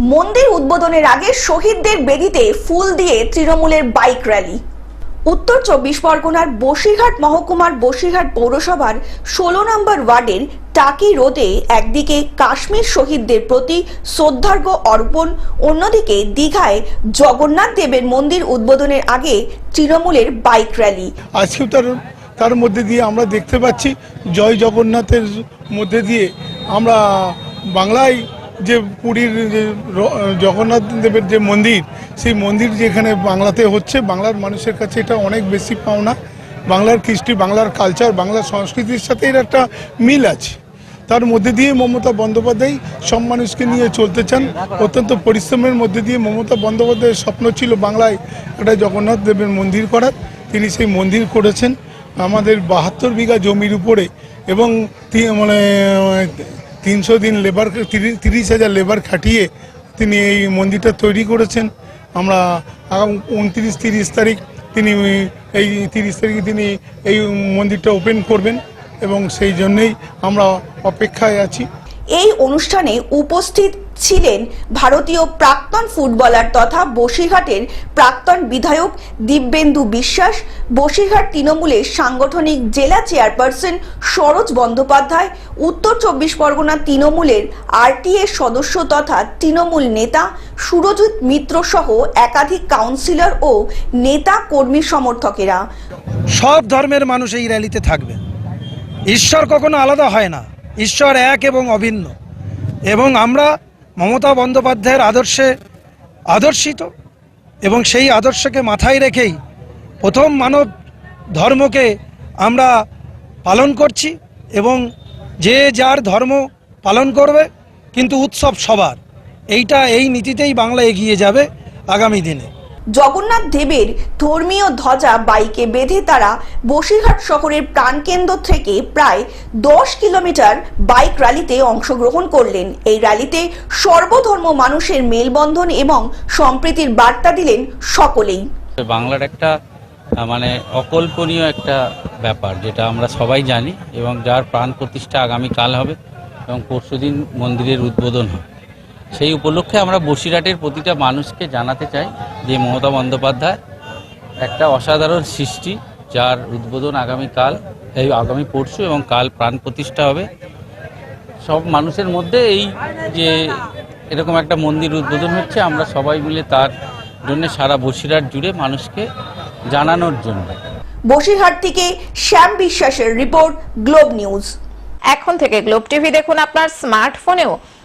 মন্দির উদ্বোধনের আগে শহীদদের বেদিতে ফুল দিয়ে তৃণমূলের বাইক র্যালি। উত্তর চব্বিশ পরগনার বসিরহাট মহকুমার বসিরহাট পৌরসভার ষোলো নম্বর ওয়ার্ডের টাকি রোডে একদিকে কাশ্মীর শহীদদের প্রতি শ্রদ্ধার্ঘ অর্পণ, অন্যদিকে দীঘায় জগন্নাথ দেবের মন্দির উদ্বোধনের আগে তৃণমূলের বাইক র্যালি। আজকেও তার তার মধ্যে দিয়ে আমরা দেখতে পাচ্ছি জয় জগন্নাথের মধ্যে দিয়ে আমরা বাংলায় যে পুরীর যে জগন্নাথ দেবের যে মন্দির, সেই মন্দির যেখানে বাংলাতে হচ্ছে, বাংলার মানুষের কাছে এটা অনেক বেশি পাওনা। বাংলার কৃষ্টি, বাংলার কালচার বাংলার সংস্কৃতির সাথে এর একটা মিল আছে। তার মধ্যে দিয়ে মমতা বন্দ্যোপাধ্যায় সব মানুষকে নিয়ে চলতে চান। অত্যন্ত পরিশ্রমের মধ্যে দিয়ে মমতা বন্দ্যোপাধ্যায়ের স্বপ্ন ছিল বাংলায় একটা জগন্নাথ দেবের মন্দির করার। তিনি সেই মন্দির করেছেন। আমাদের বাহাত্তর বিঘা জমির উপরে এবং মানে তিনশো দিন লেবার তিরিশ হাজার লেবার খাটিয়ে তিনি এই মন্দিরটা তৈরি করেছেন। আমরা আগাম উনত্রিশ, তিরিশ তারিখ তিনি এই তিরিশ তারিখে তিনি এই মন্দিরটা ওপেন করবেন এবং সেই জন্যেই আমরা অপেক্ষায় আছি। এই অনুষ্ঠানে উপস্থিত ছিলেন ভারতীয় প্রাক্তন ফুটবলার তথা বসিরহাটের প্রাক্তন বিধায়ক দিব্যেন্দু বিশ্বাস। বসিরহাট তৃণমূলের সাংগঠনিক জেলা চেয়ারপারসন সরোজ বন্দ্যোপাধ্যায়। উত্তর চব্বিশ পরগনা তৃণমূলের আরটিএ সদস্য তথা তৃণমূল নেতা সুরজিৎ মিত্র সহ একাধিক কাউন্সিলর ও নেতা কর্মী সমর্থকেরা। সব ধর্মের মানুষ এই র্যালিতে থাকবে। ঈশ্বর কখনো আলাদা হয় না। ঈশ্বর এক এবং অভিন্ন। এবং আমরা মমতা বন্দ্যোপাধ্যায়ের আদর্শে আদর্শিত এবং সেই আদর্শকে মাথায় রেখেই প্রথম মানব ধর্মকে আমরা পালন করছি এবং যে যার ধর্ম পালন করবে কিন্তু উৎসব সবার। এইটা এই নীতিতেই বাংলা এগিয়ে যাবে আগামী দিনে। জগন্নাথ দেবের ধর্মীয় ধ্বজা বাইকে বেঁধে তারা বসিরহাট শহরের প্রাণকেন্দ্র থেকে প্রায় দশ কিলোমিটার বাইক র্যালিতে অংশগ্রহণ করলেন। এই র্যালিতে সর্বধর্ম মানুষের মেলবন্ধন এবং সম্প্রীতির বার্তা দিলেন সকলেই। বাংলার একটা মানে অকল্পনীয় একটা ব্যাপার, যেটা আমরা সবাই জানি এবং যার প্রাণ প্রতিষ্ঠা আগামীকাল হবে এবং পরশুদিন মন্দিরের উদ্বোধন হবে। সেই উপলক্ষে আমরা বসিরহাটের প্রতিটা মানুষকে জানাতে চাই যে মমতা বন্দ্যোপাধ্যায় একটা অসাধারণ সৃষ্টি যার উদ্বোধন আগামীকাল এই আগামী পরশু এবং কাল প্রাণ প্রতিষ্ঠা হবে। সব মানুষের মধ্যে এই যে এরকম একটা মন্দির উদ্বোধন হচ্ছে আমরা সবাই মিলে তার জন্য সারা বসিরহাট জুড়ে মানুষকে জানানোর জন্য। বসিরহাট থেকে শ্যাম বিশ্বাসের রিপোর্ট গ্লোব নিউজ। এখন থেকে গ্লোব টিভি দেখুন আপনার স্মার্টফোনেও।